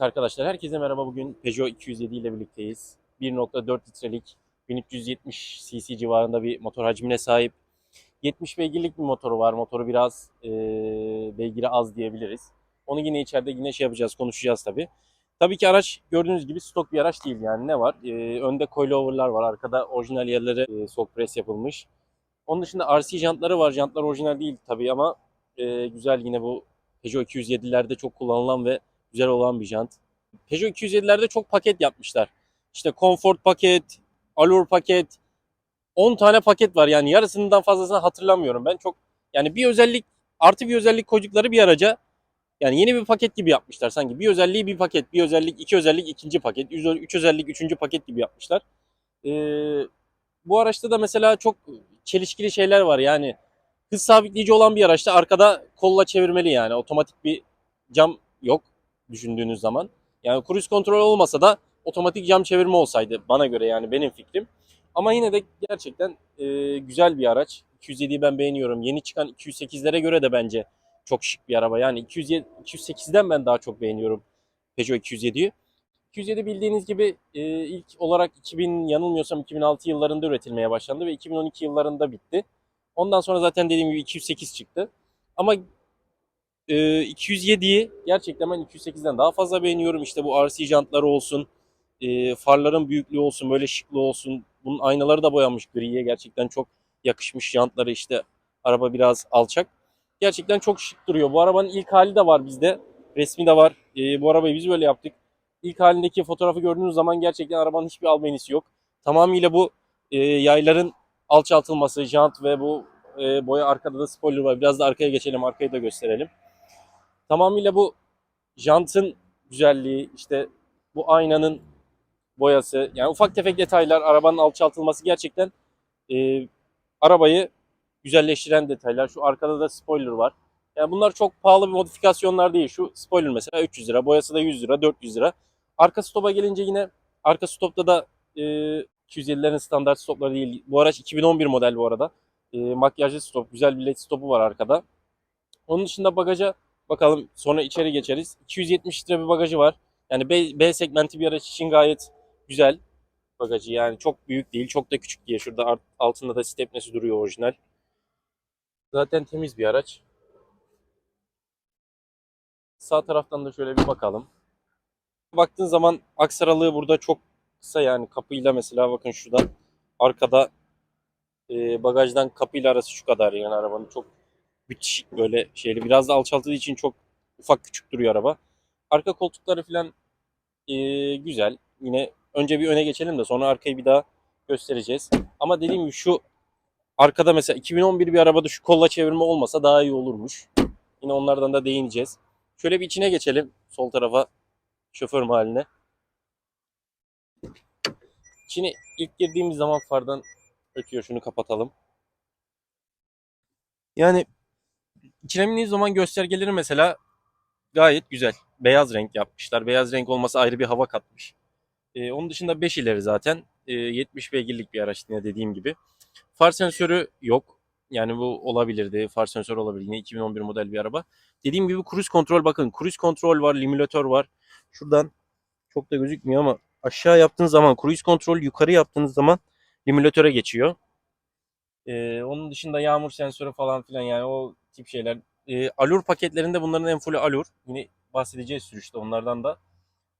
Evet arkadaşlar herkese merhaba. Bugün Peugeot 207 ile birlikteyiz. 1.4 litrelik 1370 cc civarında bir motor hacmine sahip. 70 beygirlik bir motoru var. Motoru biraz e, beygiri az diyebiliriz. Onu yine içeride yine şey yapacağız, konuşacağız tabii. Tabii ki araç gördüğünüz gibi stok bir araç değil yani ne var? E, önde coilover'lar var. Arkada orijinal yerlere e, soft press yapılmış. Onun dışında RC jantları var. Jantlar orijinal değil tabii ama e, güzel yine bu Peugeot 207'lerde çok kullanılan ve güzel olan bir jant. Peugeot 207'lerde çok paket yapmışlar. İşte Comfort paket, Allure paket, 10 tane paket var yani yarısından fazlasını hatırlamıyorum. Ben çok yani bir özellik artı bir özellik koydukları bir araca yani yeni bir paket gibi yapmışlar sanki. Bir özelliği bir paket, bir özellik iki özellik ikinci paket, üç özellik üçüncü paket gibi yapmışlar. Ee, bu araçta da mesela çok çelişkili şeyler var yani hız sabitleyici olan bir araçta arkada kolla çevirmeli yani otomatik bir cam yok düşündüğünüz zaman. Yani cruise kontrol olmasa da otomatik cam çevirme olsaydı bana göre yani benim fikrim. Ama yine de gerçekten e, güzel bir araç. 207'yi ben beğeniyorum. Yeni çıkan 208'lere göre de bence çok şık bir araba. Yani 207, 208'den ben daha çok beğeniyorum Peugeot 207'yi. 207 bildiğiniz gibi e, ilk olarak 2000 yanılmıyorsam 2006 yıllarında üretilmeye başlandı ve 2012 yıllarında bitti. Ondan sonra zaten dediğim gibi 208 çıktı. Ama e, 207'yi gerçekten ben 208'den daha fazla beğeniyorum. İşte bu RC jantları olsun, e, farların büyüklüğü olsun, böyle şıklı olsun. Bunun aynaları da boyanmış griye. Gerçekten çok yakışmış jantları işte. Araba biraz alçak. Gerçekten çok şık duruyor. Bu arabanın ilk hali de var bizde. Resmi de var. E, bu arabayı biz böyle yaptık. İlk halindeki fotoğrafı gördüğünüz zaman gerçekten arabanın hiçbir albenisi yok. Tamamıyla bu e, yayların alçaltılması, jant ve bu boya arkada da spoiler var. Biraz da arkaya geçelim, arkayı da gösterelim. Tamamıyla bu jantın güzelliği, işte bu aynanın boyası, yani ufak tefek detaylar, arabanın alçaltılması gerçekten e, arabayı güzelleştiren detaylar. Şu arkada da spoiler var. Yani bunlar çok pahalı bir modifikasyonlar değil. Şu spoiler mesela 300 lira, boyası da 100 lira, 400 lira. Arka stopa gelince yine arka stopta da e, 250'lerin standart stopları değil. Bu araç 2011 model bu arada. E, makyajlı stop, güzel bir led stopu var arkada. Onun dışında bagaja bakalım sonra içeri geçeriz. 270 litre bir bagajı var. Yani B, B segmenti bir araç için gayet güzel bagajı. Yani çok büyük değil, çok da küçük diye. Şurada altında da stepnesi duruyor orijinal. Zaten temiz bir araç. Sağ taraftan da şöyle bir bakalım. Baktığın zaman aks aralığı burada çok kısa yani kapıyla mesela bakın şurada arkada e, bagajdan kapıyla arası şu kadar yani arabanın çok bitişik böyle şeyli. Biraz da alçalttığı için çok ufak küçük duruyor araba. Arka koltukları falan e, güzel. Yine önce bir öne geçelim de sonra arkayı bir daha göstereceğiz. Ama dediğim gibi şu arkada mesela 2011 bir arabada şu kolla çevirme olmasa daha iyi olurmuş. Yine onlardan da değineceğiz. Şöyle bir içine geçelim sol tarafa şoför mahalline. İçine ilk girdiğimiz zaman fardan ötüyor. Şunu kapatalım. Yani bindiğiniz zaman göstergeleri mesela gayet güzel. Beyaz renk yapmışlar. Beyaz renk olması ayrı bir hava katmış. Ee, onun dışında 5 ileri zaten. Ee, 70 beygirlik bir araç yine dediğim gibi. Far sensörü yok. Yani bu olabilirdi. Far sensörü olabilir. Yine 2011 model bir araba. Dediğim gibi cruise kontrol bakın. Cruise kontrol var, limülatör var. Şuradan çok da gözükmüyor ama aşağı yaptığınız zaman cruise kontrol, yukarı yaptığınız zaman limülatöre geçiyor. Ee, onun dışında yağmur sensörü falan filan yani o tip şeyler. Ee, Allure paketlerinde bunların en fullü Allure. Yine bahsedeceğiz sürüşte onlardan da.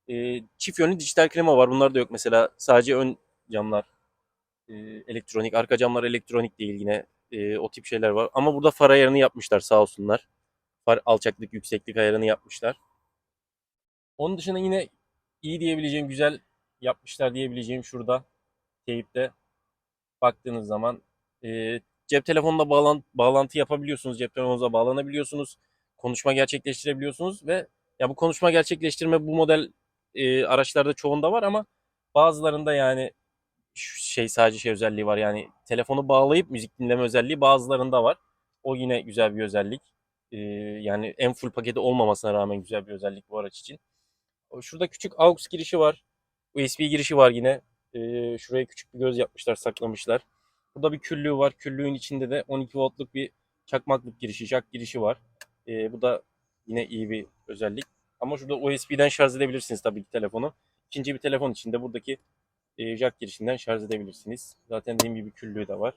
Ee, çift yönlü dijital klima var. Bunlar da yok mesela. Sadece ön camlar e, elektronik. Arka camlar elektronik değil yine. E, o tip şeyler var. Ama burada far ayarını yapmışlar sağ olsunlar. Far alçaklık, yükseklik ayarını yapmışlar. Onun dışında yine iyi diyebileceğim, güzel yapmışlar diyebileceğim şurada teyipte baktığınız zaman e, cep telefonuna bağlan, bağlantı yapabiliyorsunuz. Cep telefonunuza bağlanabiliyorsunuz. Konuşma gerçekleştirebiliyorsunuz ve ya bu konuşma gerçekleştirme bu model e, araçlarda çoğunda var ama bazılarında yani şey sadece şey özelliği var yani telefonu bağlayıp müzik dinleme özelliği bazılarında var. O yine güzel bir özellik. E, yani en full paketi olmamasına rağmen güzel bir özellik bu araç için. Şurada küçük AUX girişi var. USB girişi var yine. Ee, şuraya küçük bir göz yapmışlar, saklamışlar. Burada bir küllüğü var. Küllüğün içinde de 12 voltluk bir çakmaklık girişi, jack girişi var. Ee, bu da yine iyi bir özellik. Ama şurada USB'den şarj edebilirsiniz tabii ki telefonu. İkinci bir telefon için de buradaki e, jack girişinden şarj edebilirsiniz. Zaten dediğim gibi küllüğü de var.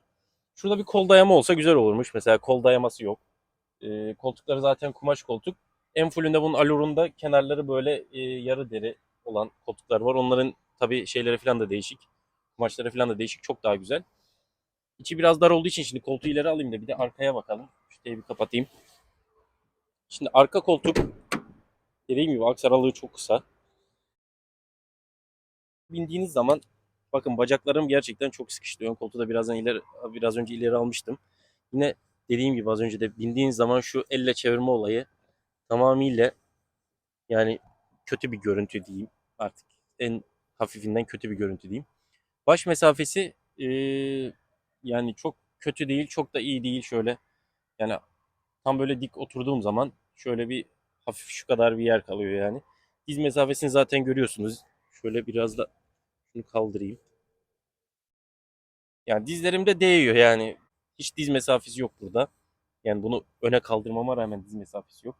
Şurada bir kol dayama olsa güzel olurmuş. Mesela kol dayaması yok. E, koltukları zaten kumaş koltuk. En fullünde bunun alurunda kenarları böyle e, yarı deri olan koltuklar var. Onların tabii şeyleri falan da değişik. Kumaşları falan da değişik. Çok daha güzel. İçi biraz dar olduğu için şimdi koltuğu ileri alayım da bir de arkaya bakalım. Şurayı bir kapatayım. Şimdi arka koltuk dediğim gibi aks aralığı çok kısa. Bindiğiniz zaman bakın bacaklarım gerçekten çok sıkıştı. Ön koltuğu da birazdan ileri, biraz önce ileri almıştım. Yine dediğim gibi az önce de bindiğiniz zaman şu elle çevirme olayı tamamıyla yani kötü bir görüntü diyeyim. Artık en hafifinden kötü bir görüntü diyeyim. Baş mesafesi eee, yani çok kötü değil, çok da iyi değil şöyle. Yani tam böyle dik oturduğum zaman şöyle bir hafif şu kadar bir yer kalıyor yani. Diz mesafesini zaten görüyorsunuz. Şöyle biraz da şunu kaldırayım. Yani dizlerimde değiyor yani. Hiç diz mesafesi yok burada. Yani bunu öne kaldırmama rağmen diz mesafesi yok.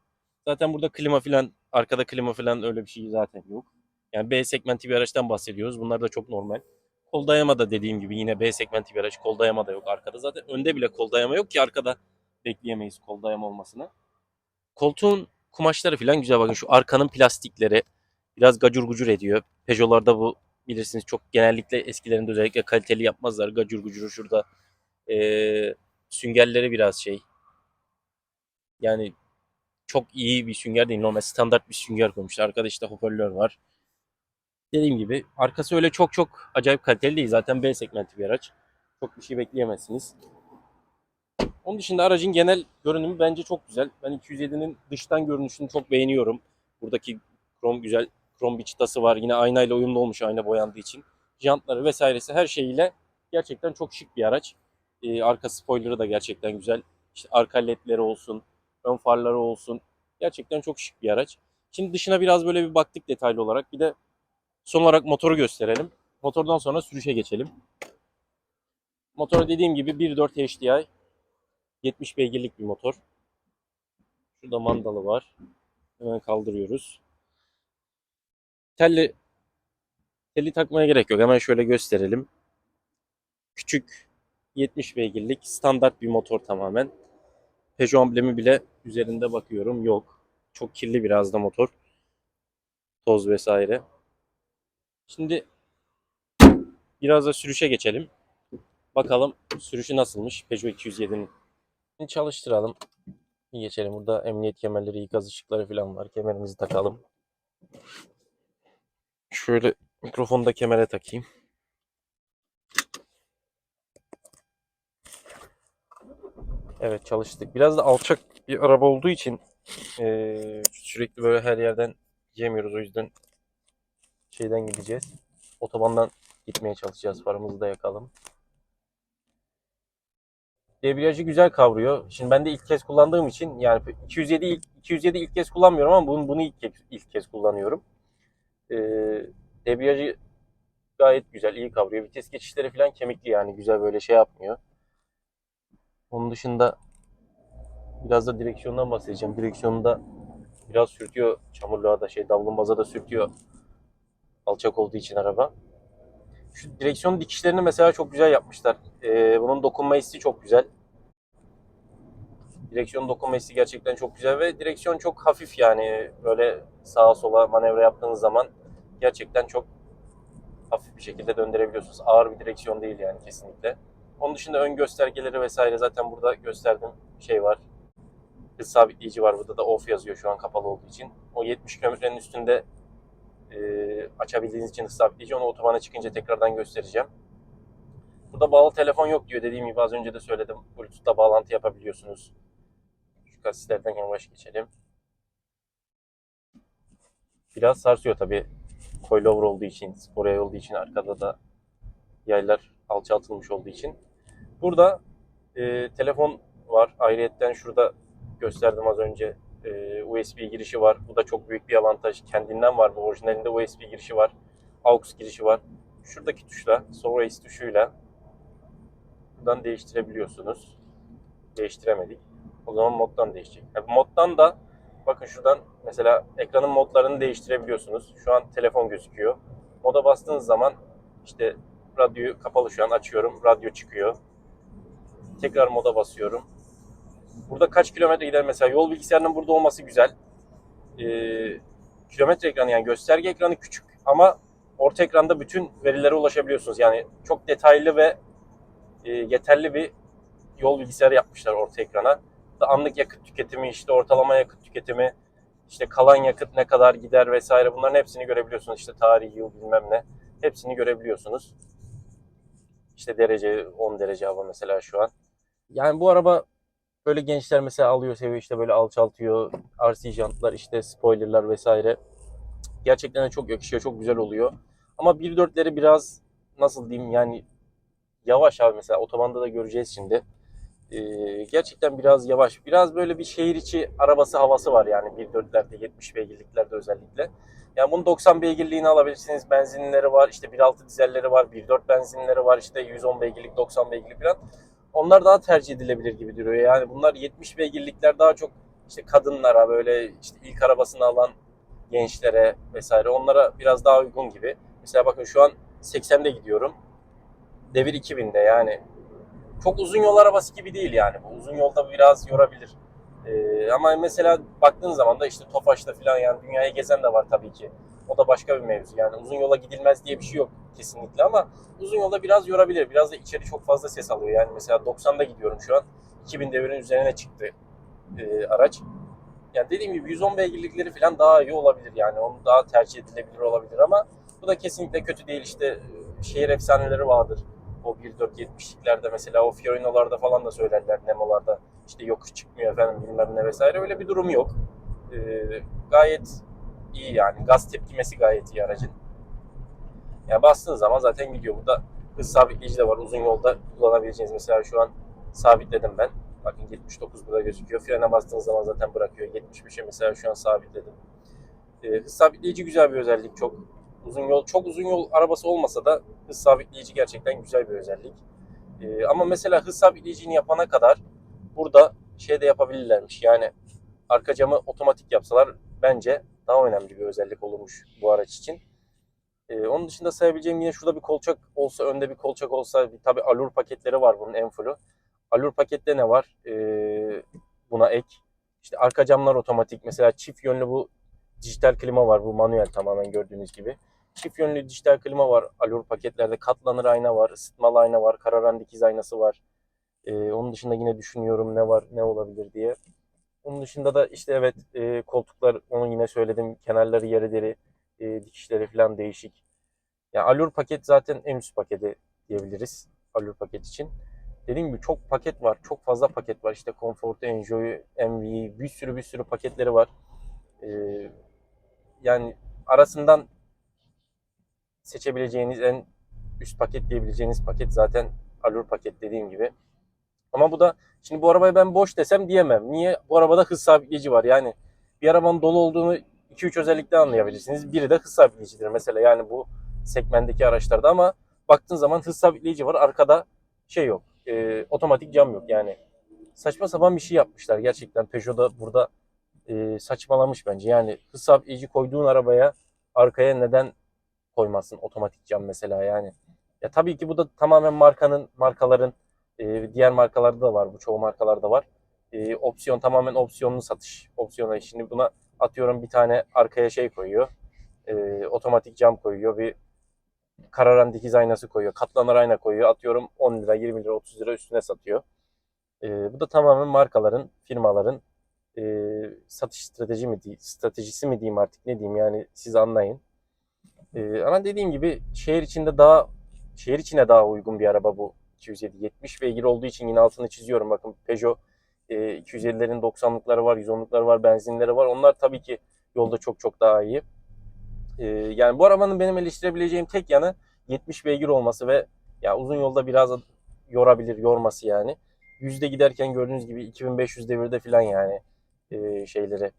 Zaten burada klima falan, arkada klima falan öyle bir şey zaten yok. Yani B segmenti bir araçtan bahsediyoruz. Bunlar da çok normal. Kol dayama da dediğim gibi yine B segmenti bir araç. Kol dayama da yok arkada. Zaten önde bile kol dayama yok ki arkada bekleyemeyiz kol dayama olmasını. Koltuğun kumaşları falan güzel. Bakın şu arkanın plastikleri biraz gacur gucur ediyor. Peugeot'larda bu bilirsiniz çok genellikle eskilerinde özellikle kaliteli yapmazlar. Gacur gucuru şurada ee, süngerleri biraz şey. Yani çok iyi bir sünger değil. Normal standart bir sünger koymuşlar. Arkada işte hoparlör var. Dediğim gibi arkası öyle çok çok acayip kaliteli değil. Zaten B segmenti bir araç. Çok bir şey bekleyemezsiniz. Onun dışında aracın genel görünümü bence çok güzel. Ben 207'nin dıştan görünüşünü çok beğeniyorum. Buradaki krom güzel, krom bir çıtası var. Yine aynayla uyumlu olmuş ayna boyandığı için. Jantları vesairesi her şeyiyle gerçekten çok şık bir araç. Ee, arka spoilerı da gerçekten güzel. İşte arka ledleri olsun, ön farları olsun. Gerçekten çok şık bir araç. Şimdi dışına biraz böyle bir baktık detaylı olarak. Bir de son olarak motoru gösterelim. Motordan sonra sürüşe geçelim. Motor dediğim gibi 1.4 HDI 70 beygirlik bir motor. Şurada mandalı var. Hemen kaldırıyoruz. Telli telli takmaya gerek yok. Hemen şöyle gösterelim. Küçük 70 beygirlik standart bir motor tamamen. Peugeot amblemi bile üzerinde bakıyorum. Yok. Çok kirli biraz da motor. Toz vesaire. Şimdi biraz da sürüşe geçelim. Bakalım sürüşü nasılmış Peugeot 207'nin. Şimdi çalıştıralım. Geçelim. Burada emniyet kemerleri, ikaz ışıkları falan var. Kemerimizi takalım. Şöyle mikrofonu da kemere takayım. Evet çalıştık. Biraz da alçak bir araba olduğu için eee, sürekli böyle her yerden yemiyoruz. O yüzden şeyden gideceğiz. Otobandan gitmeye çalışacağız. Paramızı da yakalım. Debriyajı güzel kavruyor. Şimdi ben de ilk kez kullandığım için yani 207 ilk, 207 ilk kez kullanmıyorum ama bunu, bunu ilk kez, ilk kez kullanıyorum. Ee, debriyajı gayet güzel, iyi kavruyor. Vites geçişleri falan kemikli yani güzel böyle şey yapmıyor. Onun dışında biraz da direksiyondan bahsedeceğim. Direksiyonda biraz sürtüyor çamurluğa da şey davlumbaz'a da sürtüyor. Alçak olduğu için araba. Şu direksiyon dikişlerini mesela çok güzel yapmışlar. Ee, bunun dokunma hissi çok güzel. Direksiyon dokunma hissi gerçekten çok güzel ve direksiyon çok hafif yani böyle sağa sola manevra yaptığınız zaman gerçekten çok hafif bir şekilde döndürebiliyorsunuz. Ağır bir direksiyon değil yani kesinlikle. Onun dışında ön göstergeleri vesaire zaten burada gösterdiğim şey var. Hız sabitleyici var. Burada da off yazıyor şu an kapalı olduğu için. O 70 kilometrenin üstünde e, açabildiğiniz için sabitleyici. Onu otobana çıkınca tekrardan göstereceğim. Burada bağlı telefon yok diyor. Dediğim gibi az önce de söyledim. Bluetooth'ta bağlantı yapabiliyorsunuz. Şu kasislerden yavaş geçelim. Biraz sarsıyor tabii. Coilover olduğu için, spor olduğu için arkada da yaylar alçaltılmış olduğu için. Burada e, telefon var. Ayrıyetten şurada gösterdim az önce. E, USB girişi var. Bu da çok büyük bir avantaj. Kendinden var bu. Orijinalinde USB girişi var. AUX girişi var. Şuradaki tuşla, Sorace tuşuyla buradan değiştirebiliyorsunuz. Değiştiremedik. O zaman moddan değişecek. Yani moddan da bakın şuradan mesela ekranın modlarını değiştirebiliyorsunuz. Şu an telefon gözüküyor. Moda bastığınız zaman işte radyoyu kapalı şu an açıyorum. Radyo çıkıyor. Tekrar moda basıyorum. Burada kaç kilometre gider mesela yol bilgisayarının burada olması güzel. Ee, kilometre ekranı yani gösterge ekranı küçük ama orta ekranda bütün verilere ulaşabiliyorsunuz. Yani çok detaylı ve e, yeterli bir yol bilgisayarı yapmışlar orta ekrana. Da anlık yakıt tüketimi, işte ortalama yakıt tüketimi, işte kalan yakıt ne kadar gider vesaire bunların hepsini görebiliyorsunuz. İşte tarih, yıl bilmem ne hepsini görebiliyorsunuz. İşte derece 10 derece hava mesela şu an. Yani bu araba böyle gençler mesela alıyor seviyor işte böyle alçaltıyor. RC jantlar işte spoilerlar vesaire. Gerçekten de çok yakışıyor, çok güzel oluyor. Ama 1.4'leri biraz nasıl diyeyim yani yavaş abi mesela otobanda da göreceğiz şimdi. Ee, gerçekten biraz yavaş. Biraz böyle bir şehir içi arabası havası var yani 1.4'lerde 70 beygirliklerde özellikle. Yani bunun 90 beygirliğini alabilirsiniz. Benzinleri var, işte 1.6 dizelleri var, 1.4 benzinleri var, işte 110 beygirlik, 90 beygirlik falan. Onlar daha tercih edilebilir gibi duruyor. Yani bunlar 70 beygirlikler daha çok işte kadınlara böyle işte ilk arabasını alan gençlere vesaire onlara biraz daha uygun gibi. Mesela bakın şu an 80'de gidiyorum. Devir 2000'de yani. Çok uzun yol arabası gibi değil yani. Bu uzun yolda biraz yorabilir. Ee, ama mesela baktığın zaman da işte Tofaş'ta falan yani dünyayı gezen de var tabii ki. O da başka bir mevzu. Yani uzun yola gidilmez diye bir şey yok kesinlikle ama uzun yolda biraz yorabilir. Biraz da içeri çok fazla ses alıyor. Yani mesela 90'da gidiyorum şu an. 2000 devirin üzerine çıktı e, araç. Yani dediğim gibi 110 beygirlikleri falan daha iyi olabilir yani. Onu daha tercih edilebilir olabilir ama bu da kesinlikle kötü değil. İşte e, şehir efsaneleri vardır. O 1.4.70'liklerde mesela o Fiorino'larda falan da söylerler Nemo'larda. İşte yokuş çıkmıyor efendim bilmem ne vesaire. Öyle bir durum yok. Ee, gayet iyi yani. Gaz tepkimesi gayet iyi aracın. Yani bastığın zaman zaten gidiyor. Burada hız sabitleyici de var. Uzun yolda kullanabileceğiniz. Mesela şu an sabitledim ben. Bakın 79 burada gözüküyor. Frene bastığınız zaman zaten bırakıyor. 75'e mesela şu an sabitledim. Ee, hız sabitleyici güzel bir özellik. Çok uzun yol çok uzun yol arabası olmasa da hız sabitleyici gerçekten güzel bir özellik. Ee, ama mesela hız sabitleyicini yapana kadar burada şey de yapabilirlermiş. Yani arka camı otomatik yapsalar bence daha önemli bir özellik olurmuş bu araç için. Ee, onun dışında sayabileceğim yine şurada bir kolçak olsa, önde bir kolçak olsa, bir, tabii alur paketleri var bunun en full'ü. Alur pakette ne var? Ee, buna ek. İşte arka camlar otomatik. Mesela çift yönlü bu dijital klima var. Bu manuel tamamen gördüğünüz gibi. Çift yönlü dijital klima var. Alur paketlerde katlanır ayna var. ısıtmalı ayna var. Kararan dikiz aynası var. Ee, onun dışında yine düşünüyorum ne var, ne olabilir diye. Onun dışında da işte evet e, koltuklar onu yine söyledim. Kenarları yarı deri, e, dikişleri falan değişik. Yani Allure paket zaten en üst paketi diyebiliriz. Allure paket için. Dediğim gibi çok paket var. Çok fazla paket var. İşte Comfort, Enjoy, MV bir sürü bir sürü paketleri var. Ee, yani arasından seçebileceğiniz en üst paket diyebileceğiniz paket zaten Allure paket dediğim gibi. Ama bu da şimdi bu arabayı ben boş desem diyemem. Niye? Bu arabada hız sabitleyici var. Yani bir arabanın dolu olduğunu 2-3 özellikle anlayabilirsiniz. Biri de hız sabitleyicidir mesela yani bu segmentteki araçlarda ama baktığın zaman hız sabitleyici var. Arkada şey yok. e, otomatik cam yok yani. Saçma sapan bir şey yapmışlar gerçekten. Peugeot'da burada e, saçmalamış bence. Yani hız sabitleyici koyduğun arabaya arkaya neden koymazsın otomatik cam mesela yani. Ya tabii ki bu da tamamen markanın, markaların e, diğer markalarda da var. Bu çoğu markalarda var. E, opsiyon tamamen opsiyonlu satış. Opsiyona şimdi buna atıyorum bir tane arkaya şey koyuyor. E, otomatik cam koyuyor. Bir kararan dikiz aynası koyuyor. Katlanır ayna koyuyor. Atıyorum 10 lira, 20 lira, 30 lira üstüne satıyor. E, bu da tamamen markaların, firmaların e, satış strateji mi stratejisi mi diyeyim artık ne diyeyim yani siz anlayın. E, ama dediğim gibi şehir içinde daha şehir içine daha uygun bir araba bu 207. 70 beygir olduğu için yine altını çiziyorum. Bakın Peugeot e, 250'lerin 90'lıkları var, 110'lukları var, benzinleri var. Onlar tabii ki yolda çok çok daha iyi. E, yani bu arabanın benim eleştirebileceğim tek yanı 70 beygir olması ve ya uzun yolda biraz yorabilir, yorması yani. Yüzde giderken gördüğünüz gibi 2500 devirde falan yani e, şeyleri.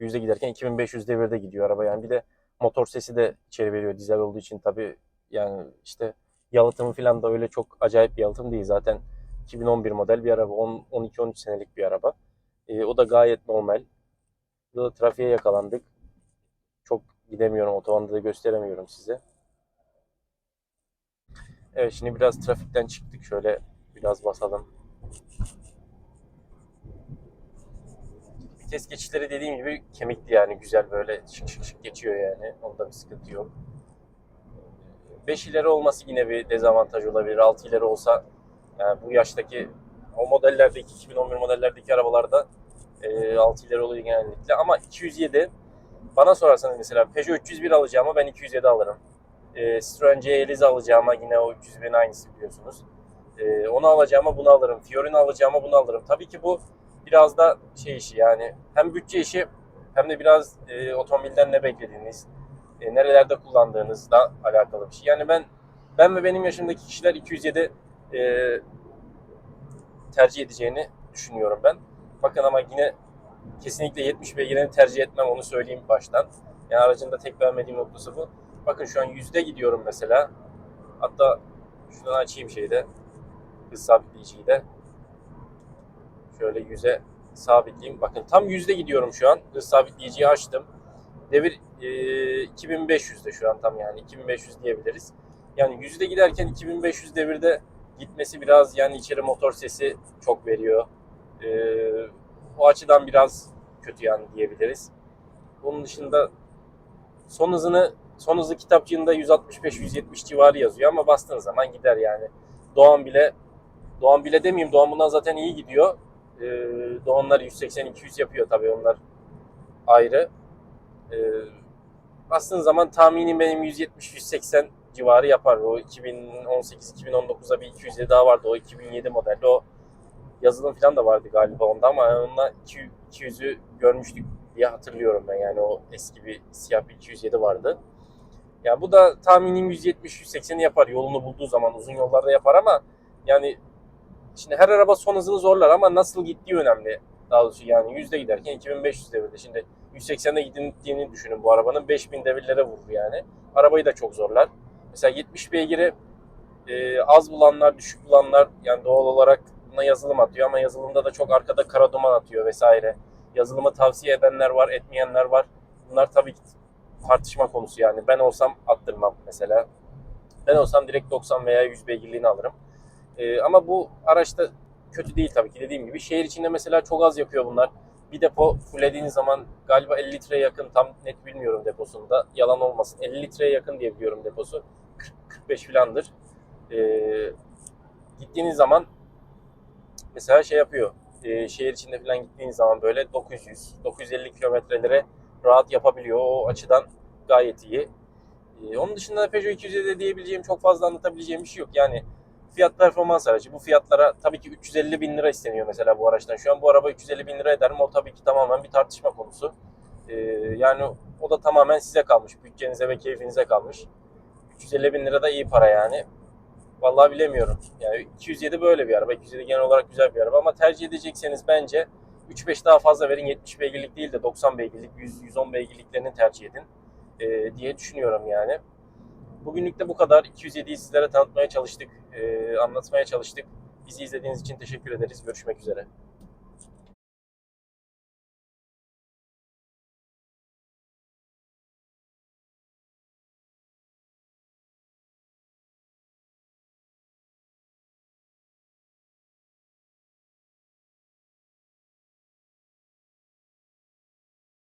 Yüzde giderken 2500 devirde gidiyor araba yani. Bir de motor sesi de içeri veriyor dizel olduğu için tabii yani işte yalıtımı falan da öyle çok acayip bir yalıtım değil. Zaten 2011 model bir araba. 12-13 senelik bir araba. E, o da gayet normal. Burada da trafiğe yakalandık. Çok gidemiyorum. Otobanda da gösteremiyorum size. Evet şimdi biraz trafikten çıktık. Şöyle biraz basalım. Vites geçişleri dediğim gibi kemikli yani güzel böyle şık şık şık geçiyor yani. Onda bir sıkıntı yok. 5 ileri olması yine bir dezavantaj olabilir. 6 ileri olsa yani bu yaştaki o modellerdeki 2011 modellerdeki arabalarda e, 6 ileri oluyor genellikle. Ama 207 bana sorarsanız mesela Peugeot 301 alacağıma ben 207 alırım. E, Citroen C Elize alacağıma yine o 301'in aynısı biliyorsunuz. E, onu alacağıma bunu alırım. Fiorino alacağıma bunu alırım. Tabii ki bu biraz da şey işi yani hem bütçe işi hem de biraz e, otomobilden ne beklediğiniz, e, nerelerde kullandığınızla alakalı bir şey. Yani ben ben ve benim yaşımdaki kişiler 207 e, tercih edeceğini düşünüyorum ben. Bakın ama yine kesinlikle 70 beygirini tercih etmem onu söyleyeyim baştan. Yani aracın da tek beğenmediğim noktası bu. Bakın şu an yüzde gidiyorum mesela. Hatta şuradan açayım şeyde. Hız sabitleyiciyi de. Şöyle yüze sabitleyeyim. Bakın tam yüzde gidiyorum şu an. Hız sabitleyiciyi açtım. Devir e, 2500'de şu an tam yani 2500 diyebiliriz. Yani yüzde giderken 2500 devirde gitmesi biraz yani içeri motor sesi çok veriyor. E, o açıdan biraz kötü yani diyebiliriz. Bunun dışında son hızını son hızı kitapçığında 165-170 civarı yazıyor ama bastığın zaman gider yani. Doğan bile Doğan bile demeyeyim Doğan bundan zaten iyi gidiyor. Ee, Doğanlar 180-200 yapıyor tabii onlar ayrı. Ee, bastığın zaman tahminim benim 170-180 civarı yapar. O 2018-2019'da bir 207 daha vardı. O 2007 modelde o yazılım falan da vardı galiba onda ama onunla 200'ü görmüştük diye hatırlıyorum ben. Yani o eski bir siyah bir 207 vardı. Ya bu da tahminim 170-180'i yapar yolunu bulduğu zaman uzun yollarda yapar ama yani şimdi her araba son hızını zorlar ama nasıl gittiği önemli. Daha doğrusu yani yüzde giderken 2500 devirde. Şimdi 180'de gittiğini düşünün bu arabanın 5000 devirlere vurur yani. Arabayı da çok zorlar. Mesela 70 beygiri e, az bulanlar, düşük bulanlar yani doğal olarak buna yazılım atıyor ama yazılımda da çok arkada kara duman atıyor vesaire. Yazılımı tavsiye edenler var, etmeyenler var. Bunlar tabii ki tartışma konusu yani. Ben olsam attırmam mesela. Ben olsam direkt 90 veya 100 beygirliğini alırım. Ee, ama bu araçta kötü değil tabii ki dediğim gibi. Şehir içinde mesela çok az yakıyor bunlar. Bir depo fullediğiniz zaman galiba 50 litreye yakın tam net bilmiyorum deposunda. Yalan olmasın. 50 litreye yakın diye biliyorum deposu. 40, 45 filandır. Ee, gittiğiniz zaman mesela şey yapıyor. Ee, şehir içinde falan gittiğiniz zaman böyle 900 950 kilometrelere rahat yapabiliyor. O açıdan gayet iyi. Ee, onun dışında da Peugeot 207'de diyebileceğim çok fazla anlatabileceğim bir şey yok. Yani fiyat performans aracı. Bu fiyatlara tabii ki 350 bin lira isteniyor mesela bu araçtan. Şu an bu araba 350 bin lira eder mi? O tabii ki tamamen bir tartışma konusu. Ee, yani o da tamamen size kalmış. Bütçenize ve keyfinize kalmış. 350 bin lira da iyi para yani. Vallahi bilemiyorum. Yani 207 böyle bir araba. 207 genel olarak güzel bir araba ama tercih edecekseniz bence 3-5 daha fazla verin. 70 beygirlik değil de 90 beygirlik, 100-110 beygirliklerini tercih edin ee, diye düşünüyorum yani. Bugünlük de bu kadar. 207'yi sizlere tanıtmaya çalıştık, e, anlatmaya çalıştık. Bizi izlediğiniz için teşekkür ederiz. Görüşmek üzere.